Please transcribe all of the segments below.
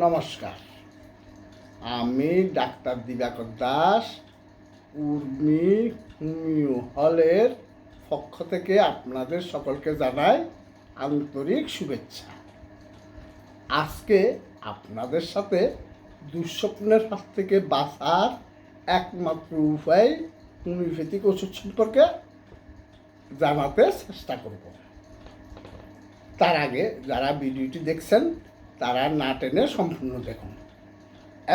নমস্কার। আমি doctor Dibakar Das, Urmi homeo হলের পক্ষ থেকে আপনাদের সকলকে জানাই আন্তরিক শুভেচ্ছা। আজকে আপনাদের সাথে দুঃস্বপ্নের হাত থেকে বাঁচার একমাত্র উপায় হোমিওপ্যাথিক ওষুধ সম্পর্কে জানাতে চেষ্টা করব। তার আগে যারা ভিডিওটি দেখছেন তারা না টেনে সম্পূর্ণ দেখুন।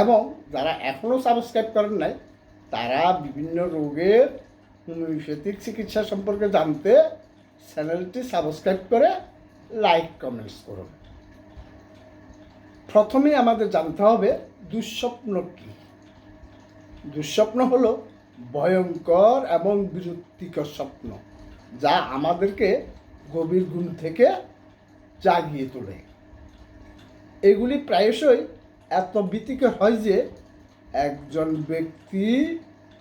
এবং যারা এখনও সাবস্ক্রাইব করেন নাই, তারা বিভিন্ন রোগের হোমিওপ্যাথিক চিকিৎসা সম্পর্কে জানতে চ্যানেলটি সাবস্ক্রাইব করে লাইক কমেন্টস করুন। প্রথমেই আমাদের জানতে হবে দুঃস্বপ্ন কী? দুঃস্বপ্ন হলো ভয়ঙ্কর এবং বিরক্তিকর স্বপ্ন, যা আমাদেরকে গভীর ঘুম থেকে জাগিয়ে তোলে। এগুলি প্রায়শই এত ভীতিকর হয় যে একজন ব্যক্তি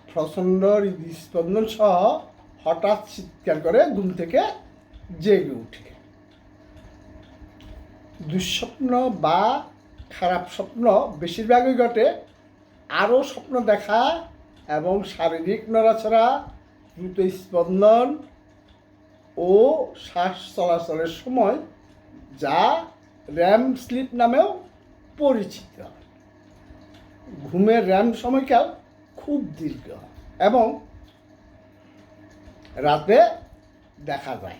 প্রচণ্ড হৃদস্পন্দন সহ হঠাৎ চিৎকার করে ঘুম থেকে জেগে ওঠে দুঃস্বপ্ন বা খারাপ স্বপ্ন বেশিরভাগই ঘটে আরও স্বপ্ন দেখা এবং শারীরিক নড়াচড়া দ্রুত স্পন্দন ও শ্বাস চলাচলের সময় যা র্যাম স্লিপ নামেও পরিচিত। ঘুমের র্যাম সময়কাল খুব দীর্ঘ এবং রাতে দেখা যায়।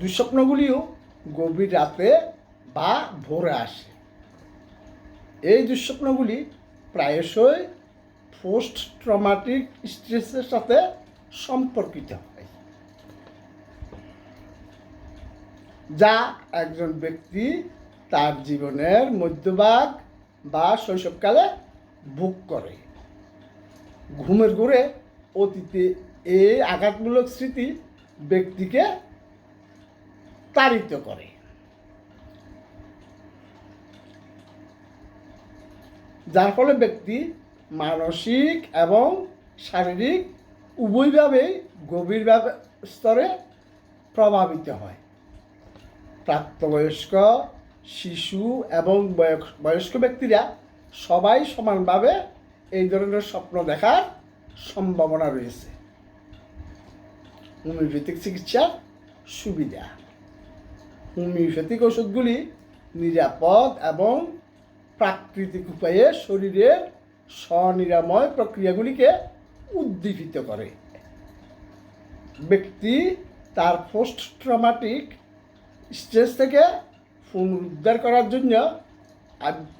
দুঃস্বপ্নগুলিও গভীর রাতে বা ভোরে আসে। এই দুঃস্বপ্নগুলি প্রায়শই পোস্ট ট্রমাটিক স্ট্রেসের সাথে সম্পর্কিত হয় যা একজন ব্যক্তি তার জীবনের মধ্যভাগ বা শৈশবকালে ভোগ করে। ঘুমের ঘুরে অতীতে এই আঘাতমূলক স্মৃতি ব্যক্তিকে তাড়িত করে। যার ফলে ব্যক্তি মানসিক এবং শারীরিক উভয়ভাবেই গভীরভাবে স্তরে প্রভাবিত হয়। প্রাপ্তবয়স্ক, শিশু এবং বয়স- বয়স্ক ব্যক্তিরা সবাই সমানভাবে এই ধরনের স্বপ্ন দেখার সম্ভাবনা রয়েছে। হোমিওপ্যাথিক চিকিৎসার সুবিধা। হোমিওপ্যাথিক ওষুধগুলি নিরাপদ এবং প্রাকৃতিক উপায়ে শরীরের স্বনিরাময় প্রক্রিয়াগুলিকে উদ্দীপিত করে। ব্যক্তি তার পোস্ট ট্রমাটিক স্ট্রেস থেকে পুনরুদ্ধার করার জন্য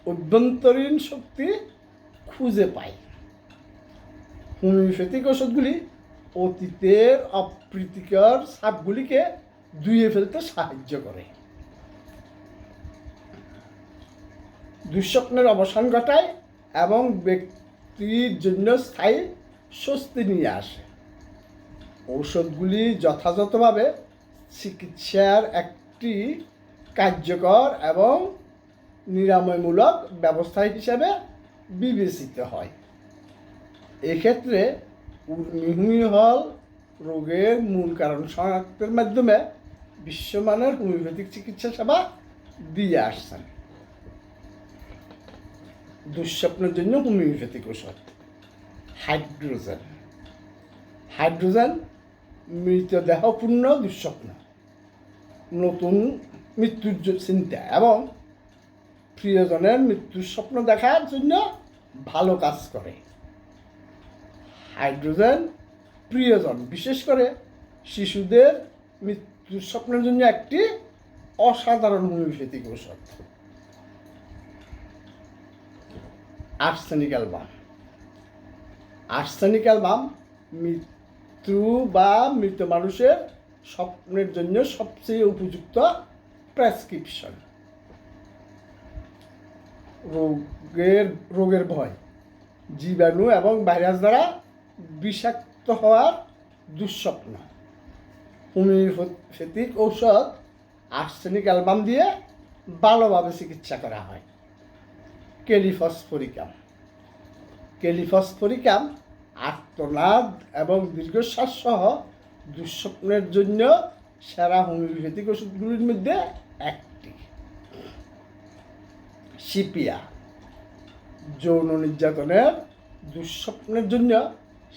অভ্যন্তরীণ শক্তি খুঁজে পায়। হোমিওপ্যাথিক ওষুধগুলি অতীতের অপ্রীতিকর সাপগুলিকে ধুয়ে ফেলতে সাহায্য করে। দুঃস্বপ্নের অবসান ঘটায় এবং ব্যক্তির জন্য স্থায়ী স্বস্তি নিয়ে আসে। ঔষধগুলি যথাযথভাবে চিকিৎসার একটি কার্যকর এবং নিরাময়মূলক ব্যবস্থা হিসাবে বিবেচিত হয়। এক্ষেত্রে উর্মিহুমি হল রোগের মূল কারণ শনাক্তের মাধ্যমে বিশ্বমানের হোমিওপ্যাথিক চিকিৎসা সেবা দিয়ে আসছেন। দুঃস্বপ্নের জন্য হোমিওপ্যাথিক ওষুধ হাইড্রোজেন। হাইড্রোজেন মৃতদেহপূর্ণ দুঃস্বপ্ন। নতুন মৃত্যুর চিন্তা এবং প্রিয়জনের মৃত্যুর স্বপ্ন দেখার জন্য ভালো কাজ করে। হাইড্রোজেন প্রিয়জন, বিশেষ করে শিশুদের মৃত্যুর স্বপ্নের জন্য একটি অসাধারণ হোমিওপ্যাথিক ঔষধ। Arsenic album. আর্সেনিক অ্যালবাম মৃত্যু বা মৃত মানুষের স্বপ্নের জন্য সবচেয়ে উপযুক্ত প্রেসক্রিপশন। রোগের রোগের ভয়। জীবাণু এবং ভাইরাস দ্বারা বিষাক্ত হওয়ার দুঃস্বপ্ন। হোমিওপ্যাথিক ঔষধ, আর্সেনিক অ্যালবাম দিয়ে ভালোভাবে চিকিৎসা করা হয়। কেলিফসফরিকাম। কেলিফসফরিকাম আর্তনাদ এবং দীর্ঘশ্বাস সহ দুঃস্বপ্নের জন্য সেরা হোমিওপ্যাথিক ওষুধগুলির মধ্যে একটি। সিপিয়া যৌন নির্যাতনের দুঃস্বপ্নের জন্য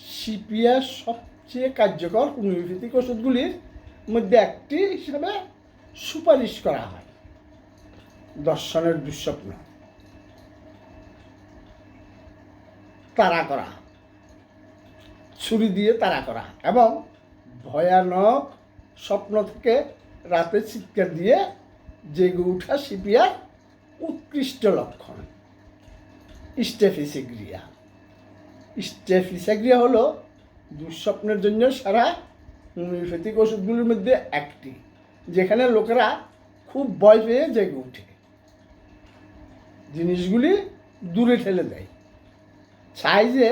সিপিয়া সবচেয়ে কার্যকর হোমিওপ্যাথিক ওষুধগুলির মধ্যে একটি হিসাবে সুপারিশ করা হয়। দর্শনের দুঃস্বপ্ন। তাড়া করা। ছুরি দিয়ে তাড়া করা এবং ভয়ানক স্বপ্ন থেকে রাতে চিৎকার দিয়ে জেগে উঠা সিপিয়ার উৎকৃষ্ট লক্ষণ। স্টেফিসেগ্রিয়া। স্টেফিসেগ্রিয়া হলো দুঃস্বপ্নের জন্য সারা হোমিওপ্যাথিক ওষুধগুলির মধ্যে একটি, যেখানে লোকেরা খুব ভয় পেয়ে জেগে উঠে জিনিসগুলি দূরে ঠেলে দেয়। চাই যে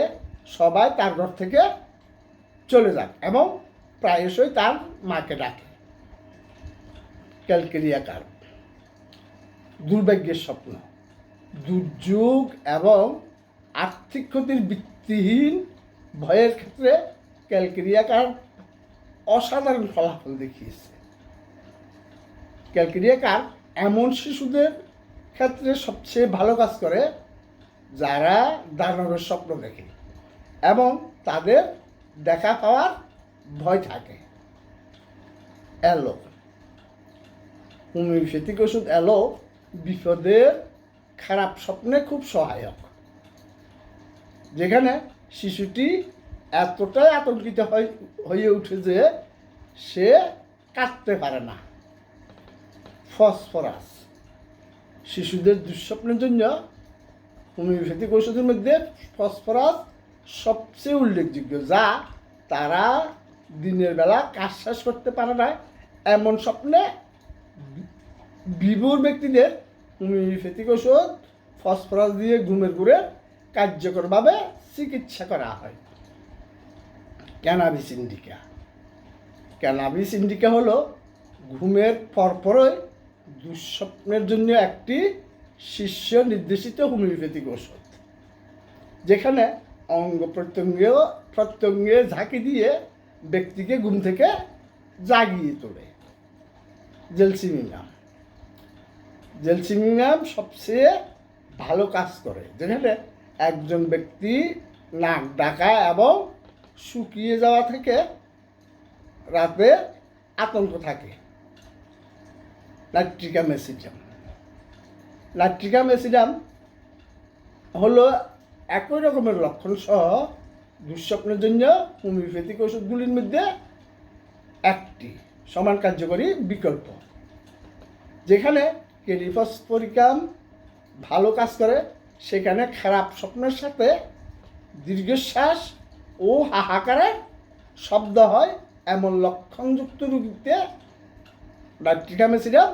সবাই তার ঘর থেকে চলে যাক এবং প্রায়শই তার মাকে ডাকে। ক্যালকেরিয়া কার্প। দুর্ভাগ্যের স্বপ্ন। দুর্যোগ এবং আর্থিক ক্ষতির ভিত্তিহীন ভয়ের ক্ষেত্রে ক্যালকেরিয়া কার্প অসাধারণ ফলাফল দেখিয়েছে। ক্যালকেরিয়া কার্প এমন শিশুদের ক্ষেত্রে সবচেয়ে ভালো কাজ করে যারা দানবের স্বপ্ন দেখে এবং তাদের দেখা পাওয়ার ভয় থাকে। অ্যালো হোমিওপ্যাথিক ওষুধ অ্যালো বিপদের খারাপ স্বপ্নে খুব সহায়ক। যেখানে শিশুটি এতটাই আতঙ্কিত হয়- ওঠে যে সে কাঁদতে পারে না। ফসফরাস। শিশুদের দুঃস্বপ্নের জন্য হোমিওপ্যাথিক ওষুধের মধ্যে ফসফরাস সবচেয়ে উল্লেখযোগ্য, যা তারা দিনের বেলা কাজ শেষ করতে পারে না, এমন স্বপ্নে বিভোর ব্যক্তিদের হোমিওপ্যাথিক ওষুধ, ফসফরাস দিয়ে ঘুমের ঘুরে কার্যকরভাবে চিকিৎসা করা হয়। Cannabis indica. ক্যানাবিস ইন্ডিকা হলো ঘুমের পরপরই দুঃস্বপ্নের জন্য একটি শীর্ষ নির্দেশিত হোমিওপ্যাথিক ওষুধ, যেখানে অঙ্গ প্রত্যঙ্গে প্রত্যঙ্গে ঝাঁকি দিয়ে ব্যক্তিকে ঘুম থেকে জাগিয়ে তোলে। জেলসিমিনাম জেলসিমিনাম সবচেয়ে ভালো কাজ করে। যেখানে একজন ব্যক্তি নাক ডাকা এবং শুকিয়ে যাওয়া থেকে রাতে আতঙ্ক থাকে। নাইট্রিকা মেসিডাম নাইট্রিকা মেসিডাম হলো একই রকমের লক্ষণ সহ দুঃস্বপ্নের জন্য হোমিওপ্যাথিক ওষুধগুলির মধ্যে একটি সমান কার্যকরী বিকল্প, যেখানে কেলিফসপরিকাম ভালো কাজ করে, সেখানে খারাপ স্বপ্নের সাথে দীর্ঘশ্বাস ও হাহাকারে শব্দ হয় এমন লক্ষণযুক্ত রোগীতে ডাক্টিকামেসিডাম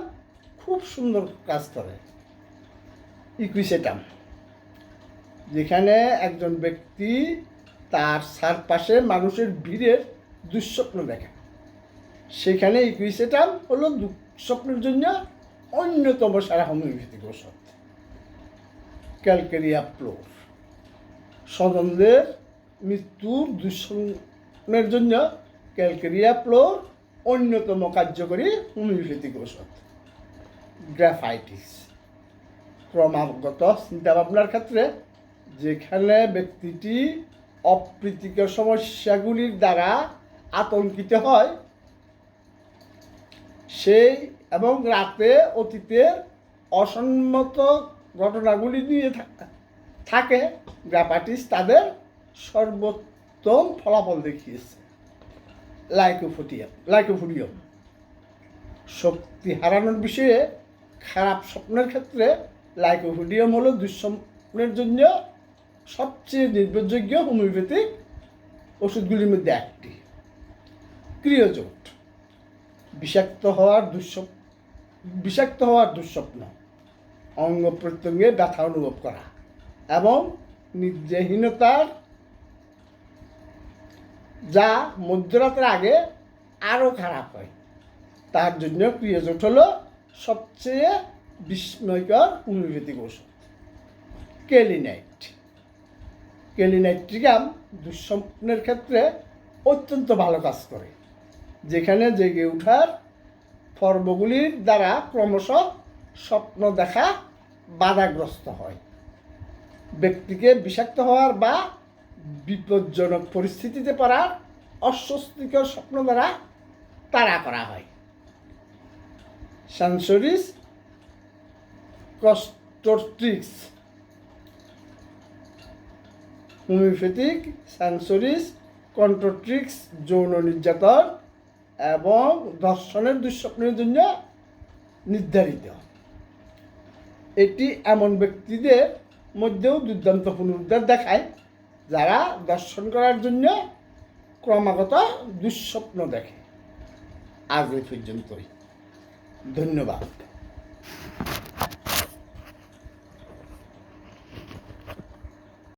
খুব সুন্দর কাজ করে, ইকুইসেটাম, যেখানে একজন ব্যক্তি তার চারপাশে মানুষের ভিড়ের দুঃস্বপ্ন দেখা। সেখানে ইকুইসেটাম হলো দুঃস্বপ্নের জন্য অন্যতম সারা হোমিওপ্যাথিক ওষুধ ক্যালকেরিয়া প্লোর স্বজনদের মৃত্যুর দুঃস্বপ্নের জন্য ক্যালকেরিয়া প্লোর অন্যতম কার্যকরী হোমিওপ্যাথিক ওষুধ গ্রাফাইটিস। ক্রমাগত চিন্তাভাবনার ক্ষেত্রে যেখানে ব্যক্তিটি অপ্রীতিকর সমস্যাগুলির দ্বারা আতঙ্কিত হয়। সেই এবং রাতে অতীতের অসম্মত ঘটনাগুলি নিয়ে থাকে। গ্রাপাটিস তাদের সর্বোত্তম ফলাফল দেখিয়েছে। লাইকোফোটিয়াম লাইকোফোডিয়াম। শক্তি হারানোর বিষয়ে খারাপ স্বপ্নের ক্ষেত্রে লাইকোফোডিয়াম হলো দুঃস্বপ্নের জন্য সবচেয়ে নির্ভরযোগ্য হোমিওপ্যাথিক ওষুধগুলির মধ্যে একটি। ক্রিয়জোট বিষাক্ত হওয়ার দুঃস্বপ্ন বিষাক্ত হওয়ার দুঃস্বপ্ন। অঙ্গ প্রত্যঙ্গে ব্যথা অনুভব করা এবং নিদ্রাহীনতার যা মধ্যরাতের আগে আরও খারাপ হয়। তার জন্য ক্রিয়জোট হলো সবচেয়ে বিস্ময়কর হোমিওপ্যাথিক ওষুধ। কেলিনাইট। কেলিনাইট্রিকাম দুঃস্বপ্নের ক্ষেত্রে অত্যন্ত ভালো কাজ করে, যেখানে জেগে ওঠার পর্বগুলির দ্বারা ক্রমশ স্বপ্ন দেখা বাধাগ্রস্ত হয়। ব্যক্তিকে বিষাক্ত হওয়ার বা বিপজ্জনক পরিস্থিতিতে পড়ার অস্বস্তিকর স্বপ্ন দ্বারা তাড়া করা হয়। সানসরিস কস্টোট্রিক্স হোমিওপ্যাথিক, সেন্সরিস কন্ট্রোট্রিক্স যৌন নির্যাতন এবং দর্শনের দুঃস্বপ্নের জন্য নির্ধারিত। এটি এমন ব্যক্তিদের মধ্যেও দুর্দান্ত পুনরুদ্ধার দেখায়, যারা দর্শন করার জন্য ক্রমাগত দুঃস্বপ্ন দেখে। আজ এই পর্যন্তই। ধন্যবাদ।